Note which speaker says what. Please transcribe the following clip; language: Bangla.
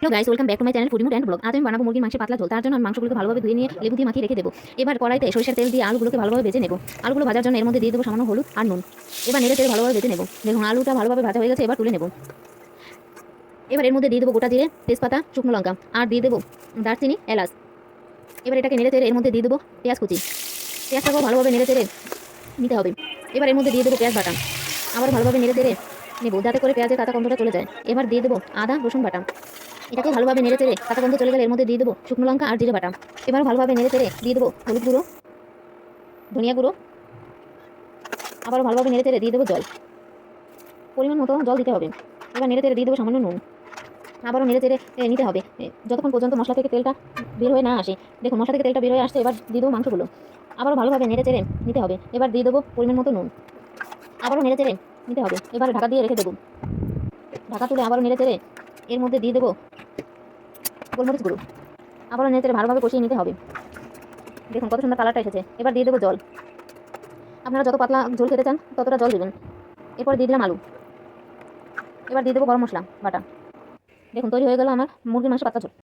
Speaker 1: Hello guys welcome back to my channel foodie mood blog আজ আমি বানাবো মুরগির মাংসের পাতলা ঝোল। তার জন্য মাংসগুলোকে ভালোভাবে ধুয়ে নিয়ে লেবু দিয়ে মাখিয়ে রেখে দেবো। এবার কড়াইতে সরিষার তেল দিয়ে আলুগুলোকে ভালোভাবে ভেজে নেব। আলুগুলো ভাজার জন্য এর মধ্যে দিয়ে দেবো সামান্য হলুদ আর নুন। এবার নেড়ে তেলে ভালোভাবে ভেজে নেব। দেখুন, আলুটা ভালোভাবে ভাজা হয়ে গেছে, এবার তুলে নেব। এবার এর মধ্যে দিয়ে দেবো গোটা জিরে, তেজপাতা, শুকনো লঙ্কা আর দিয়ে দেবো দারচিনি, এলাচ। এবার এটাকে নেড়ে তেলে এর মধ্যে দিয়ে দেবো পেঁয়াজ কুচি। পেঁয়াজটাকেও ভালোভাবে নেড়ে তেলে নিতে হবে। এবার এর মধ্যে দিয়ে দেবো পেঁয়াজ বাটা। আবার ভালোভাবে নেড়ে তেলে নেব, যাতে করে পেঁয়াজের কাঁচা গন্ধটা চলে যায়। এবার দিয়ে দেবো আদা রসুন বাটা। এটাকে ভালোভাবে নেড়ে চেড়ে কাঁচা গন্ধ চলে গেলে এর মধ্যে দিয়ে দেবো শুকনো লঙ্কা আর জিরে বাটা। এবার ভালোভাবে নেড়ে চেড়ে দিয়ে দেবো হলুদ গুঁড়ো, ধনিয়া গুঁড়ো। আবারও ভালোভাবে নেড়ে চেড়ে দিয়ে দেবো জল। পরিমাণ মতো জল দিতে হবে। এবার নেড়ে চেড়ে দিয়ে দেবো সামান্য নুন। আবারও নেড়ে চেড়ে নিতে হবে। যতক্ষণ পর্যন্ত মশলা থেকে তেলটা বের হয়ে না আসে, দেখুন মশলা থেকে তেলটা বের হয়ে আসছে, এবার দিয়ে দেবো মাংসগুলো। আবারও ভালোভাবে নেড়ে চেড়ে নিতে হবে। এবার দিয়ে দেবো পরিমাণ মতো নুন। আবারও নেড়ে চেড়ে নিতে হবে। এবার ঢাকা দিয়ে রেখে দেবো। ঢাকা তুলে আবারও নেড়ে চেড়ে এর মধ্যে দিয়ে দেবো গোলমরিচ গুঁড়ো। আবারও নেড়ে ভালোভাবে কষিয়ে নিতে হবে। দেখুন, কত সুন্দর কালারটা এসেছে। এবার দিয়ে দেবো জল। আপনারা যত পাতলা ঝোল খেতে চান, ততটা জল দেবেন। এরপর দিয়ে দিলাম আলু। এবার দিয়ে দেবো গরম মশলা, বাটা। দেখুন, তৈরি হয়ে গেল আমার মুরগির মাংস পাতলা ঝোল।